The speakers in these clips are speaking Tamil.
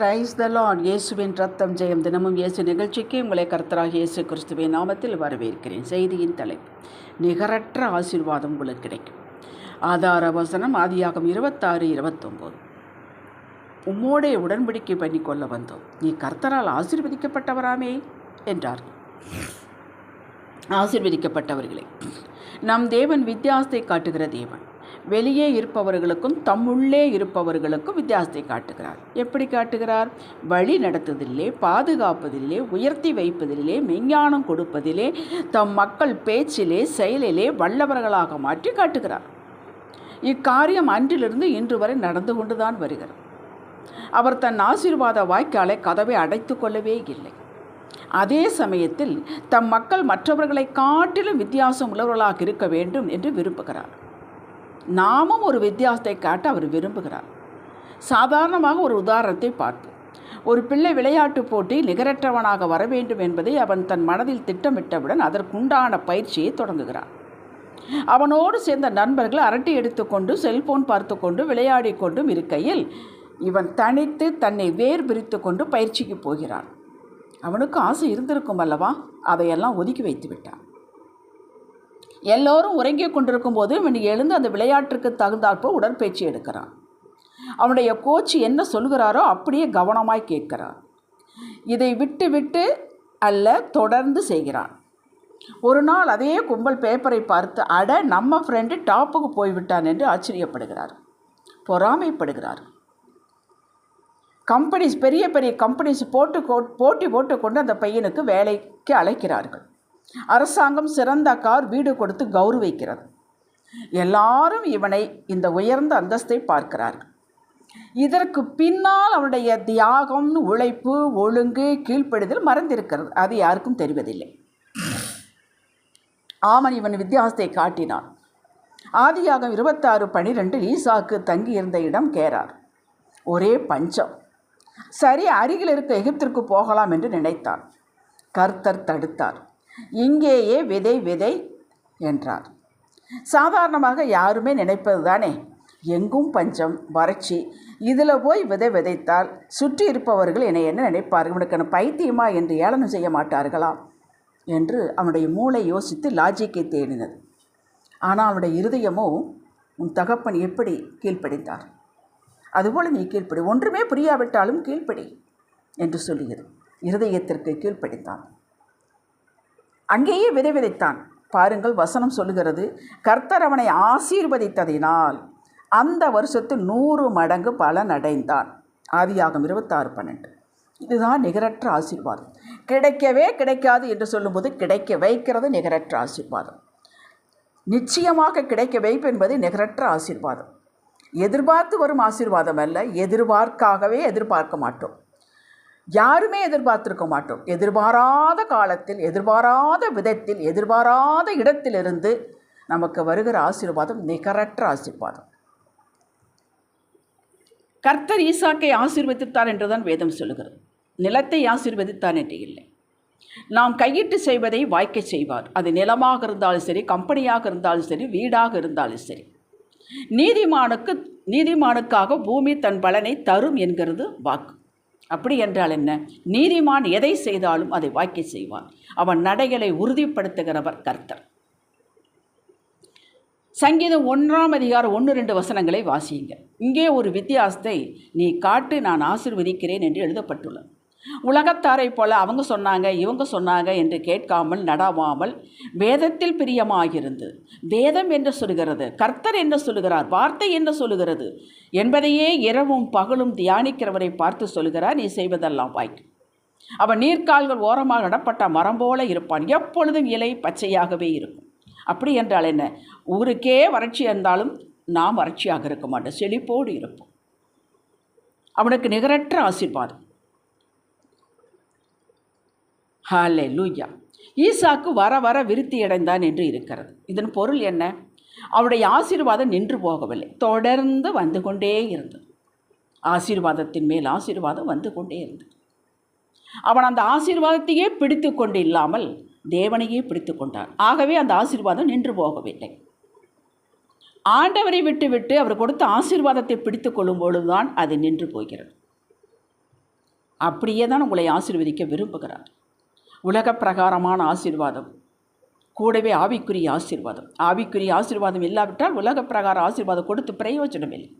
கிரைஸ் த லார்ட் இயேசுவின் ரத்தம் ஜெயம் தினமும் இயேசு நிகழ்ச்சிக்கு உங்களை கர்த்தராக இயேசு கிறிஸ்துவின் நாமத்தில் வரவேற்கிறேன். செய்தியின் தலைப்பு நிகரற்ற ஆசீர்வாதம் உங்களுக்கு கிடைக்கும். ஆதார வசனம் ஆதியாகம் இருபத்தாறு இருபத்தொம்போது. உம்மோடே உடன்படிக்கை பண்ணி கொள்ள வந்தோம். நீ கர்த்தரால் ஆசீர்வதிக்கப்பட்டவராமே என்றார். ஆசீர்வதிக்கப்பட்டவர்களே நம் தேவன் வித்தியாசத்தை காட்டுகிற தேவன். வெளியே இருப்பவர்களுக்கும் தம்முள்ளே இருப்பவர்களுக்கும் வித்தியாசத்தை காட்டுகிறார். எப்படி காட்டுகிறார்? வழி நடத்துவதிலே பாதுகாப்பதிலே உயர்த்தி வைப்பதிலே மெஞ்ஞானம் கொடுப்பதிலே தம் மக்கள் பேச்சிலே செயலிலே வல்லவர்களாக மாற்றி காட்டுகிறார். இக்காரியம் அன்றிலிருந்து இன்று வரை நடந்து கொண்டுதான் வருகிறது. அவர் தன் ஆசீர்வாத வாய்க்காலை கதவை அடைத்து கொள்ளவே இல்லை. அதே சமயத்தில் தம் மக்கள் மற்றவர்களை காட்டிலும் வித்தியாசம் உள்ளவர்களாக இருக்க வேண்டும் என்று விரும்புகிறார். நாமும் ஒரு வித்தியாசத்தை காட்ட அவர் விரும்புகிறார். சாதாரணமாக ஒரு உதாரணத்தை பார்ப்போம். ஒரு பிள்ளை விளையாட்டு போட்டி நிகரற்றவனாக வர வேண்டும் என்பதை அவன் தன் மனதில் திட்டமிட்டவுடன் அதற்குண்டான பயிற்சியை தொடங்குகிறான். அவனோடு சேர்ந்த நண்பர்கள் அரட்டை எடுத்துக்கொண்டு செல்போன் பார்த்து கொண்டு விளையாடி கொண்டும் இருக்கையில் இவன் தனித்து தன்னை வேர் பிரித்து கொண்டு பயிற்சிக்கு போகிறான். அவனுக்கு ஆசை இருந்திருக்கும் அல்லவா? அதையெல்லாம் ஒதுக்கி வைத்து விட்டான் எல்லோரும் உறங்கி கொண்டிருக்கும் போது இவன் எழுந்து அந்த விளையாட்டுக்கு தகுந்தாற்போ உடற்பயிற்சி எடுக்கிறான். அவனுடைய கோச் என்ன சொல்கிறாரோ அப்படியே கவனமாய் கேட்கிறான். இதை விட்டு விட்டு அல்ல தொடர்ந்து செய்கிறான். ஒரு நாள் அதே கும்பல் பேப்பரை பார்த்து அட நம்ம ஃப்ரெண்டு டாப்புக்கு போய்விட்டான் என்று ஆச்சரியப்படுகிறார். பொறாமைப்படுகிறார். கம்பெனிஸ் பெரிய பெரிய கம்பெனிஸ் போட்டு போட்டி போட்டுக்கொண்டு அந்த பையனுக்கு வேலைக்கு அழைக்கிறார்கள். அரசாங்கம் சிறந்த கார் வீடு கொடுத்து கௌரவிக்கிறது. எல்லாரும் இவனை இந்த உயர்ந்த அந்தஸ்தை பார்க்கிறார்கள். இதற்கு பின்னால் அவனுடைய தியாகம் உழைப்பு ஒழுங்கு கீழ்ப்படுதல் மறந்திருக்கிறது. அது யாருக்கும் தெரிவதில்லை. ஆமன் இவன் வித்தியாசத்தை காட்டினான். ஆதியாகம் இருபத்தாறு பனிரெண்டில் ஈசாக்கு தங்கியிருந்த இடம் கேரார். ஒரே பஞ்சம். சரி அருகில் இருக்க எகிப்திற்கு போகலாம் என்று நினைத்தான். கர்த்தர் தடுத்தார். இங்கேயே விதை விதை என்றார். சாதாரணமாக யாருமே நினைப்பது தானே? எங்கும் பஞ்சம் வறட்சி. இதில் போய் விதை விதைத்தால் சுற்றி இருப்பவர்கள் என்னை என்ன நினைப்பார்கள்? இவனுக்கு பைத்தியமா என்று ஏளனம் செய்ய மாட்டார்களா? என்று அவனுடைய மூளை யோசித்து லாஜிக்கை தேடினது. ஆனால் அவனுடைய இருதயமோ உன் தகப்பன் எப்படி கீழ்ப்படித்தார் அதுபோல் நீ கீழ்ப்படி. ஒன்றுமே புரியாவிட்டாலும் கீழ்ப்படி என்று சொல்லுகிறது இருதயத்திற்கு கீழ்ப்படித்தான் அங்கேயே விதை விதைத்தான் பாருங்கள் வசனம் சொல்லுகிறது கர்த்தர் அவனை ஆசீர்வதித்ததினால் அந்த வருஷத்து நூறு மடங்கு பலன் அடைந்தான். ஆதியாகம் இருபத்தாறு பன்னெண்டு. இதுதான் நிகரற்ற ஆசீர்வாதம். கிடைக்கவே கிடைக்காது என்று சொல்லும்போது கிடைக்க வைக்கிறது நிகரற்ற ஆசீர்வாதம். நிச்சயமாக கிடைக்க வைப்பு என்பது நிகரற்ற ஆசீர்வாதம். எதிர்பார்த்து வரும் ஆசீர்வாதம் அல்ல எதிர்பார்க்காகவே எதிர்பார்க்க மாட்டோம். யாருமே எதிர்பார்த்திருக்க மாட்டோம். எதிர்பாராத காலத்தில் எதிர்பாராத விதத்தில் எதிர்பாராத இடத்திலிருந்து நமக்கு வருகிற ஆசீர்வாதம் நிகரற்ற ஆசீர்வாதம். கர்த்தர் ஈசாக்கை ஆசீர்வதித்தார் என்றுதான் வேதம் சொல்லுகிறது. நிலத்தை ஆசீர்வதித்தார் என்று இல்லை. நாம் கையிட்டு செய்வதை வாய்க்க செய்வார். அது நிலமாக இருந்தாலும் சரி கம்பெனியாக இருந்தாலும் சரி வீடாக இருந்தாலும் சரி. நீதிமானுக்கு நீதிமானுக்காக பூமி தன் பலனை தரும் என்கிறது வாக்கு. அப்படி என்றால் என்ன? நீதிமான் எதை செய்தாலும் அதை வாக்கி செய்வான். அவன் நடைகளை உறுதிப்படுத்துகிறவர் கர்த்தர். சங்கீதம் ஒன்றாம் அதிகாரம் ஒன்று ரெண்டு வசனங்களை வாசியுங்க இங்கே ஒரு வித்தியாசத்தை நீ காட்டு நான் ஆசிர்வதிக்கிறேன் என்று எழுதப்பட்டுள்ளது. உலகத்தாரை போல அவங்க சொன்னாங்க இவங்க சொன்னாங்க என்று கேட்காமல் நடாவாமல் வேதத்தில் பிரியமாகிருந்து வேதம் என்று சொல்கிறது கர்த்தர் என்ன சொல்லுகிறார் வார்த்தை என்ன சொல்லுகிறது என்பதையே இரவும் பகலும் தியானிக்கிறவரை பார்த்து சொல்கிறார் நீ செய்வதெல்லாம் வாய்க்கும் அவன் நீர்க்கால்கள் ஓரமாக நடப்பட்ட மரம் போல இருப்பான் எப்பொழுதும் இலை பச்சையாகவே இருக்கும். அப்படி என்றால் என்ன? ஊருக்கே வறட்சி இருந்தாலும் நாம் வறட்சியாக இருக்க மாட்டோம் செழிப்போடு இருப்போம். அவனுக்கு நிகரற்ற ஆசீர்வாதம். ஹாலே லூயா ஈசாக்கு வர வர விருத்தி அடைந்தான் என்று இருக்கிறது. இதன் பொருள் என்ன? அவருடைய ஆசீர்வாதம் நின்று போகவில்லை. தொடர்ந்து வந்து கொண்டே இருந்தது. ஆசீர்வாதத்தின் மேல் ஆசீர்வாதம் வந்து கொண்டே இருந்தது. அவன் அந்த ஆசீர்வாதத்தையே பிடித்து கொண்டு இல்லாமல் தேவனையே பிடித்து கொண்டான். ஆகவே அந்த ஆசீர்வாதம் நின்று போகவில்லை. ஆண்டவரை விட்டு விட்டு அவர் கொடுத்த ஆசீர்வாதத்தை பிடித்து கொள்ளும் பொழுதுதான் அது நின்று போகிறது. அப்படியே தான் உங்களை ஆசீர்வதிக்க விரும்புகிறார். உலக பிரகாரமான ஆசீர்வாதம். கூடவே ஆவிக்குரிய ஆசீர்வாதம். ஆவிக்குரிய ஆசீர்வாதம் இல்லாவிட்டால் உலக பிரகார ஆசீர்வாதம் கொடுத்து பிரயோஜனம் இல்லை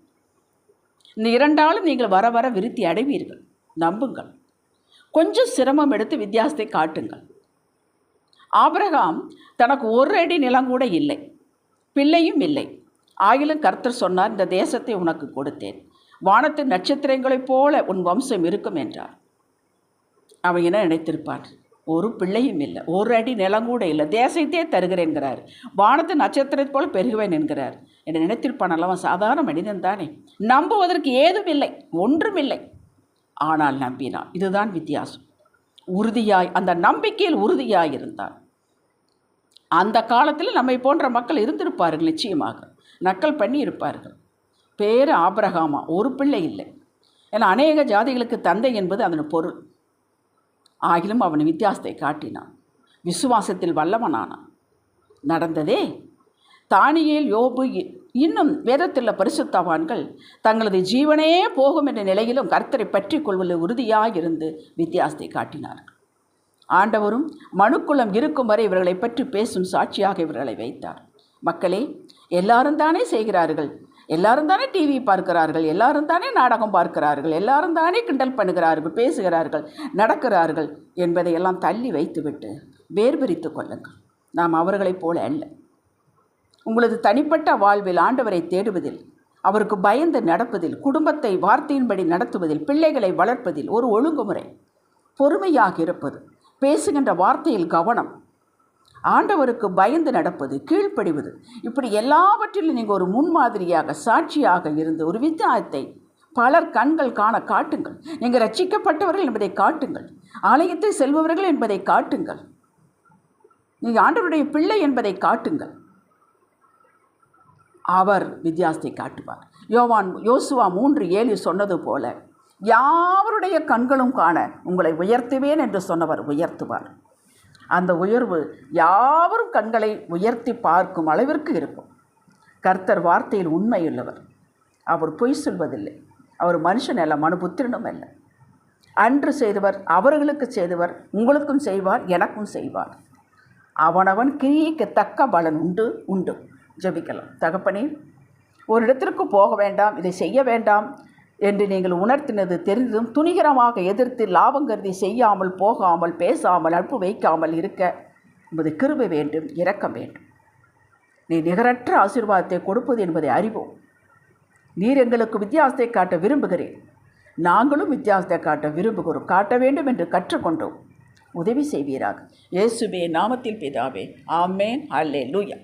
இந்த இரண்டாலும் நீங்கள் வர வர விருத்தி அடைவீர்கள். நம்புங்கள். கொஞ்சம் சிரமம் எடுத்து வித்தியாசத்தை காட்டுங்கள். ஆபிரகாம் தனக்கு ஒரு அடி நிலம் கூட இல்லை. பிள்ளையும் இல்லை. ஆயிலும் கர்த்தர் சொன்னார் இந்த தேசத்தை உனக்கு கொடுத்தேன். வானத்து நட்சத்திரங்களைப் போல உன் வம்சம் இருக்கும் என்றார். அவன் என்ன நினைத்திருப்பான்? ஒரு பிள்ளையும் இல்லை. ஒரு அடி நிலம் கூட இல்லை. தேசத்தையே தருகிறேன்கிறார் வானத்து நட்சத்திரத்தை போல் பெருகுவேன் என்கிறார். என்னை நினைத்திருப்பான் அல்லவன் சாதாரண மனிதன் தானே. நம்புவதற்கு ஏதும் இல்லை. ஒன்றும் இல்லை. ஆனால் நம்பினான். இதுதான் வித்தியாசம். உறுதியாய் அந்த நம்பிக்கையில் உறுதியாய் இருந்தான். அந்த காலத்தில் நம்மை போன்ற மக்கள் இருந்திருப்பார்கள் நிச்சயமாக. நக்கல் பண்ணி இருப்பார்கள் பேர் ஆபரகாமா. ஒரு பிள்ளை இல்லை. ஏன்னா அநேக ஜாதிகளுக்கு தந்தை என்பது அதன் பொருள். ஆகிலும் அவன் வித்தியாசத்தை காட்டினான். விசுவாசத்தில் வல்லவனானான் நடந்ததே. தானியேல் யோபு இ- இன்னும் வேதத்தில் பரிசுத்தவான்கள் தங்களது ஜீவனே போகும் என்ற நிலையிலும் கர்த்தரை பற்றி கொள்வதில் உறுதியாக இருந்து வித்தியாசத்தை காட்டினார்கள். ஆண்டவரும் மனுக்குளம் இருக்கும் வரை இவர்களை பற்றி பேசும் சாட்சியாக இவர்களை வைத்தார். மக்களே எல்லாரும் தானே செய்கிறார்கள்? எல்லாரும் தானே டிவி பார்க்கிறார்கள் எல்லாரும் தானே நாடகம் பார்க்கிறார்கள் எல்லாரும் தானே கிண்டல் பண்ணுகிறார்கள் பேசுகிறார்கள் நடக்கிறார்கள் என்பதை எல்லாம் தள்ளி வைத்துவிட்டு வேர்பிரித்து கொள்ளுங்கள். நாம் அவர்களைப் போல அல்ல. உங்களது தனிப்பட்ட வாழ்வில் ஆண்டவரை தேடுவதில் அவருக்கு பயந்து நடப்பதில் குடும்பத்தை வார்த்தையின்படி நடத்துவதில் பிள்ளைகளை வளர்ப்பதில் ஒரு ஒழுங்குமுறை பொறுமையாக இருப்பது பேசுகின்ற வார்த்தையில் கவனம் ஆண்டவருக்கு பயந்து நடப்பது கீழ்ப்படிவது. இப்படி எல்லாவற்றிலும் நீங்கள் ஒரு முன்மாதிரியாக சாட்சியாக இருந்து ஒரு வித்தியாசத்தை பலர் கண்கள் காண காட்டுங்கள். நீங்கள் ரட்சிக்கப்பட்டவர்கள் என்பதை காட்டுங்கள். ஆலயத்தில் செல்பவர்கள் என்பதை காட்டுங்கள். நீங்கள் ஆண்டவருடைய பிள்ளை என்பதை காட்டுங்கள். அவர் வித்தியாசத்தை காட்டுவார். யோவான் யோசுவா மூன்று ஏழு சொன்னது போல யாவருடைய கண்களும் காண உங்களை உயர்த்துவேன் என்று சொன்னவர் உயர்த்துவார். அந்த உயர்வு யாவரும் கண்களை உயர்த்தி பார்க்கும் அளவிற்கு இருக்கும். கர்த்தர் வார்த்தையில் உண்மையுள்ளவர். அவர் பொய் சொல்வதில்லை. அவர் மனுஷன் அல்ல மனுபுத்திரனும் அல்ல. அன்று செய்தவர் அவர்களுக்கு செய்தவர் உங்களுக்கும் செய்வார் எனக்கும் செய்வார். அவனவன் கிரியைக்கு தக்க பலன் உண்டு உண்டு. ஜெபிக்கலாம். தகப்பனே ஒரு இடத்திற்கு போக வேண்டாம் இதை செய்ய வேண்டாம். என்று நீங்கள் உணர்த்தினது தெரிந்தும் துணிகரமாக எதிர்த்து லாபம் கருதி செய்யாமல் போகாமல் பேசாமல் அற்பு வைக்காமல் இருக்க உமது கிருபை வேண்டும் இரக்கம் வேண்டும். நீ நிகரற்ற ஆசீர்வாதத்தை கொடுப்பது என்பதை அறிவோம். நீர் எங்களுக்கு வித்தியாசத்தை காட்ட விரும்புகிறேன். நாங்களும் வித்தியாசத்தை காட்ட விரும்புகிறோம். காட்ட வேண்டும் என்று கற்றுக்கொண்டோம். உதவி செய்வீராக. இயேசுவே நாமத்தில் பிதாவே. ஆமேன். அல்லே லூயா